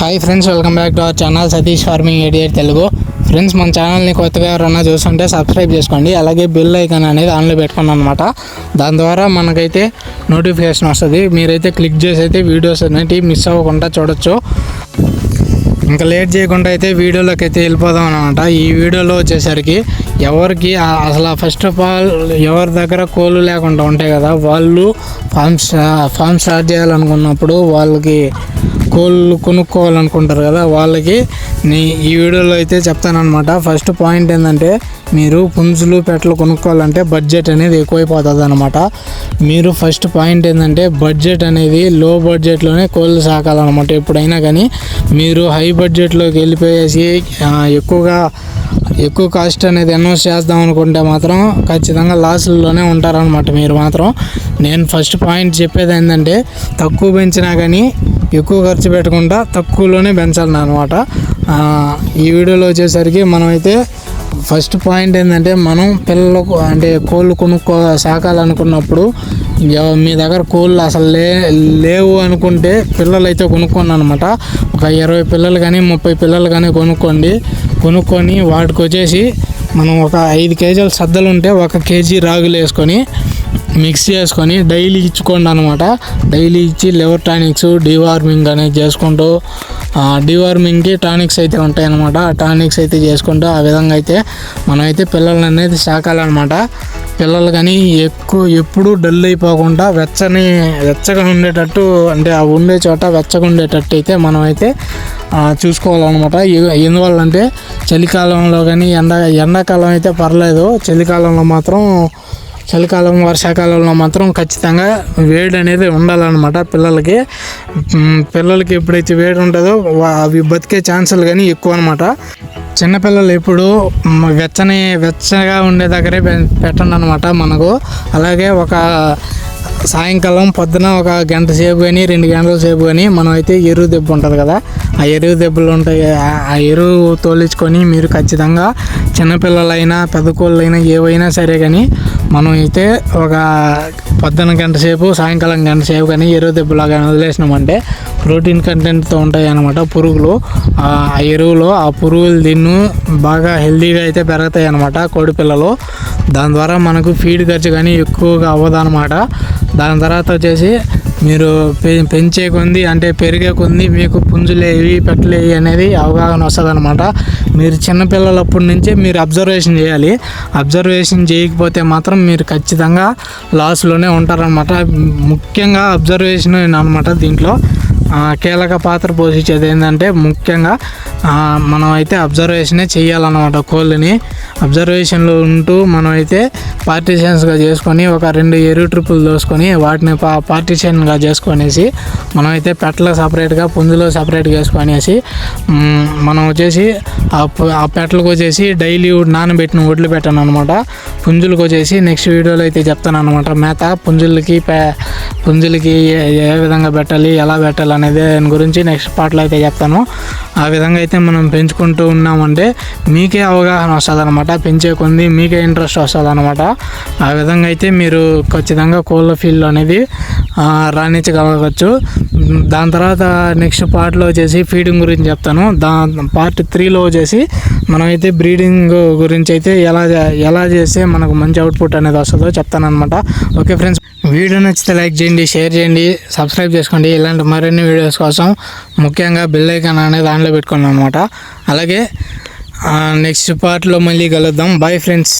Hi friends welcome back to our channel Satish farming ఎడియర్ Telugu friends మన ఛానల్ని కొత్తగా ఎవరన్నా చూస్తుంటే సబ్స్క్రైబ్ చేసుకోండి. అలాగే బిల్ ఐకాన్ అనేది ఆన్లో పెట్టుకోండి అనమాట దాని ద్వారా మనకైతే నోటిఫికేషన్ వస్తుంది. మీరైతే క్లిక్ చేసి అయితే వీడియోస్ అనేటివి మిస్ అవ్వకుండా చూడొచ్చు. ఇంకా లేట్ చేయకుండా అయితే వీడియోలోకి అయితే వెళ్ళిపోదాం అనమాట ఈ వీడియోలో వచ్చేసరికి ఎవరికి అసలు ఫస్ట్ ఆఫ్ ఆల్ ఎవరి దగ్గర కోళ్ళు లేకుండా ఉంటాయి కదా వాళ్ళు ఫామ్ ఫామ్ స్టార్ట్ చేయాలనుకున్నప్పుడు వాళ్ళకి కోళ్ళు కొనుక్కోవాలనుకుంటారు కదా వాళ్ళకి నీ ఈ వీడియోలో అయితే చెప్తానమాట ఫస్ట్ పాయింట్ ఏంటంటే మీరు పుంజులు పెట్టలు కొనుక్కోవాలంటే బడ్జెట్ అనేది ఎక్కువైపోతుంది అనమాట మీరు ఫస్ట్ పాయింట్ ఏంటంటే బడ్జెట్ అనేది లో బడ్జెట్లోనే కోళ్ళు సాకాలన్నమాట. ఎప్పుడైనా కానీ మీరు హై బడ్జెట్లోకి వెళ్ళిపోయేసి ఎక్కువగా ఎక్కువ కాస్ట్ అనేది అనౌన్స్ చేద్దాం అనుకుంటే మాత్రం ఖచ్చితంగా లాస్లోనే ఉంటారనమాట మీరు మాత్రం. నేను ఫస్ట్ పాయింట్ చెప్పేది ఏంటంటే తక్కువ పెంచినా కానీ ఎక్కువ ఖర్చు పెట్టకుండా తక్కువలోనే పెంచాలి అనమాట ఈ వీడియోలో వచ్చేసరికి మనమైతే ఫస్ట్ పాయింట్ ఏంటంటే మనం పిల్లలకు అంటే కోళ్ళు కొనుక్కో సాకాలనుకున్నప్పుడు మీ దగ్గర కోళ్ళు అసలు లే లేవు అనుకుంటే పిల్లలు అయితే కొనుక్కోండి అనమాట ఒక ఇరవై పిల్లలు కానీ ముప్పై పిల్లలు కానీ కొనుక్కోండి. కొనుక్కొని వాటికి వచ్చేసి మనం ఒక ఐదు కేజీల సద్దలు ఉంటే ఒక కేజీ రాగులు వేసుకొని మిక్స్ చేసుకొని డైలీ ఇచ్చుకోండి అనమాట డైలీ ఇచ్చి లివర్ టానిక్స్ డివార్మింగ్ అనేది చేసుకుంటూ డివార్మింగ్కి టానిక్స్ అయితే ఉంటాయన్నమాట ఆ టానిక్స్ అయితే చేసుకుంటూ ఆ విధంగా అయితే మనమైతే పిల్లల్ని అనేది సాకాలన్నమాట. పిల్లలు కానీ ఎక్కువ ఎప్పుడు డల్ అయిపోకుండా వెచ్చని వెచ్చగా ఉండేటట్టు అంటే ఆ ఉండే చోట వెచ్చగా ఉండేటట్టు అయితే మనమైతే అయితే చూసుకోవాలన్నమాట. ఎందువల్లంటే ఎందువల్ల అంటే చలికాలంలో కానీ ఎండ ఎండాకాలం అయితే పర్లేదు. చలికాలంలో మాత్రం చలికాలం వర్షాకాలంలో మాత్రం ఖచ్చితంగా వేడి అనేది ఉండాలన్నమాట పిల్లలకి. పిల్లలకి ఎప్పుడైతే వేడి ఉంటుందో అవి బతికే ఛాన్సులు కానీ ఎక్కువ అనమాట చిన్నపిల్లలు ఎప్పుడు వెచ్చని వెచ్చగా ఉండే దగ్గరే పె- పెట్టండి అనమాట మనకు. అలాగే ఒక సాయంకాలం పొద్దున ఒక గంట సేపు కానీ రెండు గంటల సేపు కానీ మనం అయితే ఎరువు దెబ్బ ఉంటుంది కదా. ఆ ఎరువు దెబ్బలు ఉంటాయి. ఆ- ఎరువు తోలించుకొని మీరు ఖచ్చితంగా చిన్నపిల్లలైనా పెద్ద కోళ్ళైనా ఏవైనా సరే కానీ మనం అయితే ఒక పొద్దున గంట సేపు సాయంకాలం గంట సేపు కానీ ఎరువు దెబ్బలాగా వదిలేసినామంటే ప్రోటీన్ కంటెంట్తో ఉంటాయి అన్నమాట పురుగులు. ఆ ఎరువులో ఆ పురుగులు తిన్ను బాగా హెల్తీగా అయితే పెరుగుతాయి అన్నమాట కోడి పిల్లలు. దాని ద్వారా మనకు ఫీడ్ ఖర్చు కానీ ఎక్కువగా అవ్వదు అనమాట దాని తర్వాత వచ్చేసి మీరు పె పెంచే కొంది అంటే పెరిగే కొంది మీకు పుంజులేవి పెట్టలేవి అనేది అవగాహన వస్తుంది అనమాట మీరు చిన్నపిల్లలప్పటి నుంచే మీరు అబ్జర్వేషన్ చేయాలి. అబ్జర్వేషన్ చేయకపోతే మాత్రం మీరు ఖచ్చితంగా లాస్లోనే ఉంటారనమాట ముఖ్యంగా అబ్జర్వేషన్ అనమాట దీంట్లో. కీలక పాత్ర పోషించేది ఏంటంటే ముఖ్యంగా మనం అయితే అబ్జర్వేషనే చేయాలన్నమాట కోళ్ళని. అబ్జర్వేషన్లో ఉంటూ మనం అయితే పార్టీషన్స్గా చేసుకొని ఒక రెండు ఎరువు ట్రిప్పులు దోసుకొని వాటిని పా పార్టీషన్గా చేసుకొనేసి మనం అయితే పెట్టలో సపరేట్గా పుంజులో సపరేట్గా వేసుకొనేసి మనం వచ్చేసి ఆ ఆ పెట్టలకు వచ్చేసి డైలీ నానబెట్టిన వడ్లు పెట్టాను అనమాట పుంజులకు వచ్చేసి నెక్స్ట్ వీడియోలో అయితే చెప్తాను అనమాట మేత పుంజులకి పే పుంజులకి ఏ ఏ విధంగా పెట్టాలి ఎలా పెట్టాలి అనేది దాని గురించి నెక్స్ట్ పార్ట్లో అయితే చెప్తాను. ఆ విధంగా అయితే మనం పెంచుకుంటూ ఉన్నామంటే మీకే అవగాహన వస్తుంది అనమాట పెంచే కొంది మీకే ఇంట్రెస్ట్ వస్తుంది అనమాట ఆ విధంగా అయితే మీరు ఖచ్చితంగా కోళ్ళ ఫీల్డ్ అనేది రాణించగలగచ్చు దాని తర్వాత నెక్స్ట్ పార్ట్లో వచ్చేసి ఫీడింగ్ గురించి చెప్తాను. దా పార్ట్ త్రీలో వచ్చేసి మనమైతే బ్రీడింగ్ గురించి అయితే ఎలా ఎలా చేస్తే మనకు మంచి అవుట్పుట్ అనేది వస్తుందో చెప్తానమాట ఓకే ఫ్రెండ్స్ వీడియో నచ్చితే లైక్ చేయండి షేర్ చేయండి సబ్స్క్రైబ్ చేసుకోండి. ఇలాంటి మరిన్ని వీడియోస్ కోసం ముఖ్యంగా బెల్ ఐకాన్ అనేది దాంట్లో పెట్టుకోండి అనమాట అలాగే నెక్స్ట్ పార్ట్లో మళ్ళీ కలుద్దాం. Bye friends